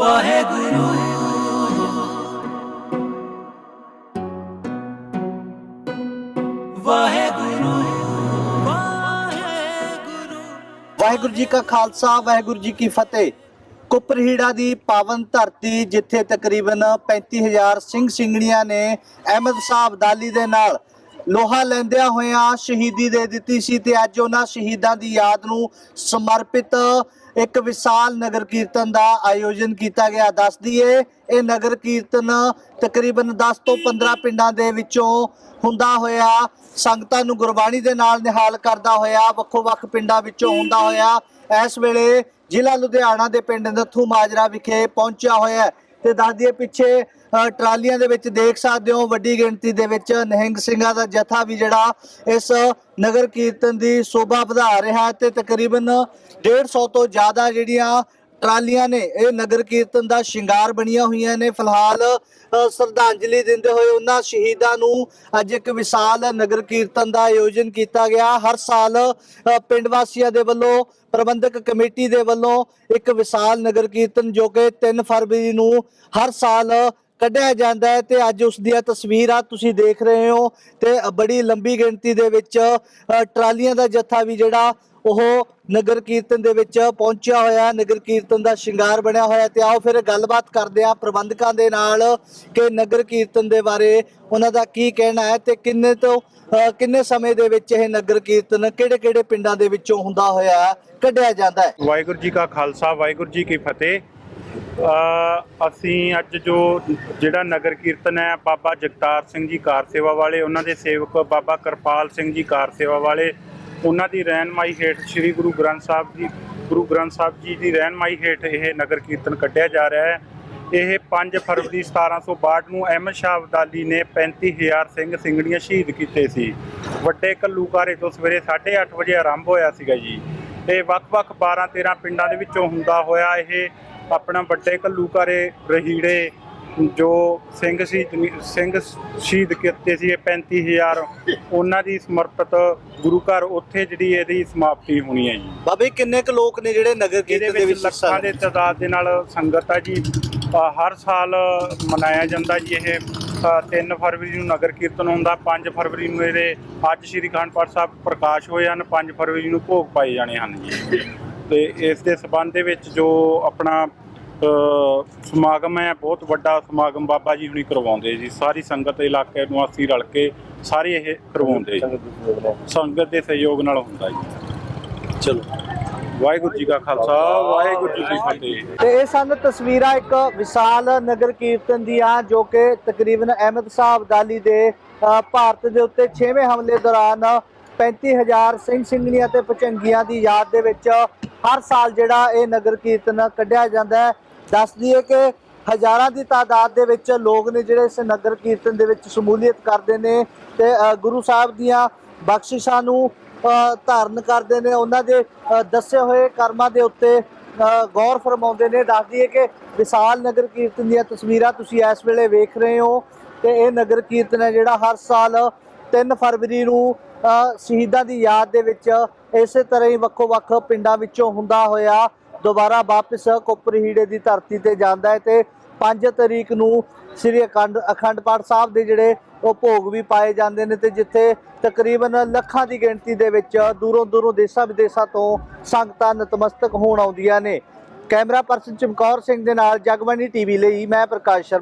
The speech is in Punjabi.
ਵਾਹਿਗੁਰੂ। ਵਾਹਿਗੁਰੂ ਵਾਹਿਗੁਰੂ। ਜੀ ਕਾ ਖਾਲਸਾ, ਵਾਹਿਗੁਰੂ ਜੀ ਕੀ ਫਤਿਹ। ਕੁਪਰਹੀੜਾ ਦੀ ਪਾਵਨ ਧਰਤੀ, ਜਿੱਥੇ ਤਕਰੀਬਨ 35000 ਸਿੰਘ ਸਿੰਘਣੀਆਂ ਨੇ ਅਹਿਮਦ ਸਾਹਿਬ ਅਬਦਾਲੀ ਦੇ ਨਾਲ ਲੋਹਾ ਲੈਂਦਿਆਂ ਹੋਇਆਂ ਸ਼ਹੀਦੀ ਦੇ ਦਿੱਤੀ ਸੀ ਤੇ ਅੱਜ ਉਹਨਾਂ ਸ਼ਹੀਦਾਂ ਦੀ ਯਾਦ ਨੂੰ ਸਮਰਪਿਤ ਇੱਕ ਵਿਸ਼ਾਲ ਨਗਰ ਕੀਰਤਨ ਦਾ ਆਯੋਜਨ ਕੀਤਾ ਗਿਆ। ਦੱਸ ਦਈਏ, ਇਹ ਨਗਰ ਕੀਰਤਨ ਤਕਰੀਬਨ 10 ਤੋਂ 15 ਪਿੰਡਾਂ ਦੇ ਵਿੱਚੋਂ ਹੁੰਦਾ ਹੋਇਆ, ਸੰਗਤਾਂ ਨੂੰ ਗੁਰਬਾਣੀ ਦੇ ਨਾਲ ਨਿਹਾਲ ਕਰਦਾ ਹੋਇਆ ਵੱਖੋ ਵੱਖ ਪਿੰਡਾਂ ਵਿੱਚੋਂ ਹੁੰਦਾ ਹੋਇਆ, ਇਸ ਵੇਲੇ ਜ਼ਿਲ੍ਹਾ ਲੁਧਿਆਣਾ ਦੇ ਪਿੰਡ ਨੱਥੂ ਮਾਜਰਾ ਵਿਖੇ ਪਹੁੰਚਿਆ ਹੋਇਆ ਹੈ। ਤੇ ਦੱਸ ਦਈਏ, ਪਿੱਛੇ ਟਰਾਲੀਆਂ ਦੇ ਵਿੱਚ ਦੇਖ ਸਕਦੇ ਹੋ ਵੱਡੀ ਗਿਣਤੀ ਦੇ ਵਿੱਚ ਨਿਹੰਗ ਸਿੰਘਾਂ ਦਾ ਜਥਾ ਵੀ ਜਿਹੜਾ ਇਸ ਨਗਰ ਕੀਰਤਨ ਦੀ ਸ਼ੋਭਾ ਵਧਾ ਰਿਹਾ ਹੈ ਤੇ ਤਕਰੀਬਨ 150 ਤੋਂ ਜ਼ਿਆਦਾ ਜਿਹੜੀਆਂ ਟਰਾਲੀਆਂ ਨੇ, ਇਹ ਨਗਰ ਕੀਰਤਨ ਦਾ ਸ਼ਿੰਗਾਰ ਬਣੀਆਂ ਹੋਈਆਂ ਨੇ। ਫਿਲਹਾਲ ਸ਼ਰਧਾਂਜਲੀ ਦਿੰਦੇ ਹੋਏ ਉਹਨਾਂ ਸ਼ਹੀਦਾਂ ਨੂੰ ਅੱਜ ਇੱਕ ਵਿਸ਼ਾਲ ਨਗਰ ਕੀਰਤਨ ਦਾ ਆਯੋਜਨ ਕੀਤਾ ਗਿਆ। ਹਰ ਸਾਲ ਪਿੰਡ ਵਾਸੀਆਂ ਦੇ ਵੱਲੋਂ, ਪ੍ਰਬੰਧਕ ਕਮੇਟੀ ਦੇ ਵੱਲੋਂ ਇੱਕ ਵਿਸ਼ਾਲ ਨਗਰ ਕੀਰਤਨ ਜੋ ਕਿ 3 ਫਰਵਰੀ ਨੂੰ ਹਰ ਸਾਲ ਕੱਢਿਆ ਜਾਂਦਾ ਹੈ ਤੇ ਅੱਜ ਉਸ ਦੀਆਂ ਤਸਵੀਰਾਂ ਤੁਸੀਂ ਦੇਖ ਰਹੇ ਹੋ ਤੇ ਬੜੀ ਲੰਬੀ ਗਿਣਤੀ ਦੇ ਵਿੱਚ ਟਰਾਲੀਆਂ ਦਾ ਜੱਥਾ ਵੀ ਜਿਹੜਾ ਉਹ ਨਗਰ ਕੀਰਤਨ ਦੇ ਵਿੱਚ ਪਹੁੰਚਿਆ ਹੋਇਆ, ਨਗਰ ਕੀਰਤਨ ਦਾ ਸ਼ਿੰਗਾਰ ਬਣਿਆ ਹੋਇਆ ਤੇ ਆਓ ਫਿਰ ਗੱਲਬਾਤ ਕਰਦੇ ਆ ਪ੍ਰਬੰਧਕਾਂ ਦੇ ਨਾਲ ਕਿ ਨਗਰ ਕੀਰਤਨ ਦੇ ਬਾਰੇ ਉਹਨਾਂ ਦਾ ਕੀ ਕਹਿਣਾ ਹੈ ਤੇ ਕਿੰਨੇ ਤੋਂ ਕਿੰਨੇ ਸਮੇਂ ਦੇ ਵਿੱਚ ਇਹ ਨਗਰ ਕੀਰਤਨ ਕਿਹੜੇ ਕਿਹੜੇ ਪਿੰਡਾਂ ਦੇ ਵਿੱਚੋਂ ਹੁੰਦਾ ਹੋਇਆ ਕੱਢਿਆ ਜਾਂਦਾ ਹੈ? ਵਾਹਿਗੁਰੂ ਜੀ ਕਾ ਖਾਲਸਾ, ਵਾਹਿਗੁਰੂ ਜੀ ਕੀ ਫਤਿਹ। ਅਸੀਂ ਅੱਜ ਜੋ ਜਿਹੜਾ ਨਗਰ ਕੀਰਤਨ ਹੈ, ਬਾਬਾ ਜਗਤਾਰ ਸਿੰਘ ਜੀ ਕਾਰ ਸੇਵਾ ਵਾਲੇ, ਉਹਨਾਂ ਦੇ ਸੇਵਕ ਬਾਬਾ ਕਿਰਪਾਲ ਸਿੰਘ ਜੀ ਕਾਰ ਸੇਵਾ ਵਾਲੇ, ਉਹਨਾਂ ਦੀ ਰਹਿਨਮਾਈ ਹੇਠ ਸ੍ਰੀ ਗੁਰੂ ਗ੍ਰੰਥ ਸਾਹਿਬ ਜੀ, ਗੁਰੂ ਗ੍ਰੰਥ ਸਾਹਿਬ ਜੀ ਦੀ ਰਹਿਨਮਾਈ ਹੇਠ ਇਹ ਨਗਰ ਕੀਰਤਨ ਕੱਢਿਆ ਜਾ ਰਿਹਾ ਹੈ। ਇਹ 5 ਫਰਵਰੀ 1762 ਨੂੰ ਅਹਿਮਦ ਸ਼ਾਹ ਅਬਦਾਲੀ ਨੇ 35000 ਸਿੰਘ ਸਿੰਘਣੀਆਂ ਸ਼ਹੀਦ ਕੀਤੇ ਸੀ। ਵੱਡੇ ਕੱਲੂਕਾਰੇ ਤੋਂ ਸਵੇਰੇ 8:30 ਵਜੇ ਆਰੰਭ ਹੋਇਆ ਸੀਗਾ ਜੀ। ਤੇ ਵੱਖ-ਵੱਖ 12-13 ਪਿੰਡਾਂ ਦੇ ਵਿੱਚੋਂ ਹੁੰਦਾ ਹੋਇਆ ਇਹ ਆਪਣਾ ਵੱਡੇ ਕੱਲੂਕਾਰੇ ਰਹੀੜੇ ਜੋ ਸਿੰਘ ਸ਼ਹੀਦ ਸਿੰਘ ਸ਼ਹੀਦ ਕੀਤੇ ਸੀ ਇਹ 35000 ਉਹਨਾਂ ਦੀ ਸਮਰਪਿਤ ਗੁਰੂ ਘਰ ਉੱਥੇ ਜਿਹੜੀ ਇਹਦੀ ਸਮਾਪਤੀ ਹੋਣੀ ਹੈ ਜੀ। ਬਾਬੇ ਕਿੰਨੇ ਕੁ ਲੋਕ ਨੇ ਜਿਹੜੇ ਨਗਰ ਕੀਰਤਨ ਦੇ ਵਿੱਚ ਲੱਖਾਂ ਦੇ ਤਾਦਾਦ ਦੇ ਨਾਲ ਸੰਗਤ ਆ ਜੀ। ਹਰ ਸਾਲ ਮਨਾਇਆ ਜਾਂਦਾ ਜੀ ਇਹ। 3 ਫਰਵਰੀ ਨੂੰ ਨਗਰ ਕੀਰਤਨ ਹੁੰਦਾ 5 ਫਰਵਰੀ ਨੂੰ ਇਹਦੇ ਅੱਜ ਸ੍ਰੀ ਅਖੰਡ ਪਾਠ ਸਾਹਿਬ ਪ੍ਰਕਾਸ਼ ਹੋਏ ਹਨ 5 ਫਰਵਰੀ ਨੂੰ ਭੋਗ ਪਾਏ ਜਾਣੇ ਹਨ ਜੀ। ਤੇ ਇਸ ਦੇ ਸਬੰਧ ਦੇ ਵਿੱਚ ਜੋ ਆਪਣਾ ਸਮਾਗਮ ਹੈ ਬਹੁਤ ਵੱਡਾ ਸਮਾਗਮ ਬਾਬਾ ਜੀ ਹੁਣੀ ਕਰਵਾਉਂਦੇ ਜੀ। ਸਾਰੀ ਸੰਗਤ ਇਲਾਕੇ ਨਿਵਾਸੀ ਰਲ ਕੇ ਸਾਰੇ ਇਹ ਕਰਵਾਉਂਦੇ ਜੀ। ਸੰਗਤ ਦੇ ਸਹਿਯੋਗ ਨਾਲ। ਹੁੰਦਾ ਜੀ। ਚਲੋ। ਵਾਹਿਗੁਰੂ ਜੀ ਕਾ ਖਾਲਸਾ ਵਾਹਿਗੁਰੂ ਜੀ ਕੀ ਫਤਿਹ। ਤੇ ਇਹ ਸਨ ਤਸਵੀਰਾਂ ਇੱਕ ਵਿਸ਼ਾਲ ਨਗਰ ਕੀਰਤਨ ਦੀਆਂ ਜੋ ਕਿ ਤਕਰੀਬਨ ਅਹਿਮਦ ਸਾਹਿਬ ਅਬਦਾਲੀ ਦੇ ਭਾਰਤ ਦੇ ਉੱਤੇ 6ਵੇਂ ਹਮਲੇ ਦੌਰਾਨ 35000 ਸਿੰਘ ਸਿੰਘਣੀਆਂ ਤੇ ਪਚੰਗੀਆਂ ਦੀ ਯਾਦ ਦੇ ਵਿੱਚ ਹਰ ਸਾਲ ਜਿਹੜਾ ਇਹ ਨਗਰ ਕੀਰਤਨ ਕੱਢਿਆ ਜਾਂਦਾ ਹੈ। ਦੱਸ ਦਈਏ ਕਿ ਹਜ਼ਾਰਾਂ ਦੀ ਤਾਦਾਦ ਦੇ ਵਿੱਚ ਲੋਕ ਨੇ ਜਿਹੜੇ ਇਸ ਨਗਰ ਕੀਰਤਨ ਦੇ ਵਿੱਚ ਸ਼ਮੂਲੀਅਤ ਕਰਦੇ ਨੇ ਤੇ ਗੁਰੂ ਸਾਹਿਬ ਦੀਆਂ ਬਖਸ਼ਿਸ਼ਾਂ ਨੂੰ ਧਾਰਨ ਕਰਦੇ ਨੇ। ਉਹਨਾਂ ਦੇ ਦੱਸੇ ਹੋਏ ਕਰਮਾਂ ਦੇ ਉੱਤੇ ਗੌਰ ਫਰਮਾਉਂਦੇ ਨੇ। ਦੱਸ ਦਈਏ ਕਿ ਵਿਸ਼ਾਲ ਨਗਰ ਕੀਰਤਨ ਦੀਆਂ ਤਸਵੀਰਾਂ ਤੁਸੀਂ ਇਸ ਵੇਲੇ ਵੇਖ ਰਹੇ ਹੋ ਤੇ ਇਹ ਨਗਰ ਕੀਰਤਨ ਹੈ ਜਿਹੜਾ ਹਰ ਸਾਲ 3 ਫਰਵਰੀ ਨੂੰ ਸ਼ਹੀਦਾਂ ਦੀ ਯਾਦ ਦੇ ਵਿੱਚ ਇਸੇ ਤਰ੍ਹਾਂ ਹੀ ਵੱਖੋ ਵੱਖ ਪਿੰਡਾਂ ਵਿੱਚੋਂ ਹੁੰਦਾ ਹੋਇਆ ਦੁਬਾਰਾ ਵਾਪਸ ਕੋਪਰਹੀੜੇ ਦੀ ਧਰਤੀ ਤੇ ਜਾਂਦਾ ਹੈ ਤੇ 5 ਤਰੀਕ ਨੂੰ ਸ੍ਰੀ ਅਖੰਡ ਅਖੰਡ ਪਾਠ ਸਾਹਿਬ ਦੇ ਜਿਹੜੇ ਉਹ ਭੋਗ ਵੀ ਪਾਏ ਜਾਂਦੇ ਨੇ ਤੇ ਜਿੱਥੇ ਤਕਰੀਬਨ ਲੱਖਾਂ ਦੀ ਗਿਣਤੀ ਦੇ ਵਿੱਚ ਦੂਰੋਂ ਦੂਰੋਂ ਦੇਸ਼ਾਂ ਵਿਦੇਸ਼ਾਂ ਤੋਂ ਸੰਗਤਾਂ ਨਤਮਸਤਕ ਹੋਣ ਆਉਂਦੀਆਂ ਨੇ। ਕੈਮਰਾ ਪਰਸਨ ਚਮਕੌਰ ਸਿੰਘ ਦੇ ਨਾਲ ਜਗਬਾਣੀ ਟੀਵੀ ਲਈ ਮੈਂ ਪ੍ਰਕਾਸ਼ ਸ਼ਰਮਾ।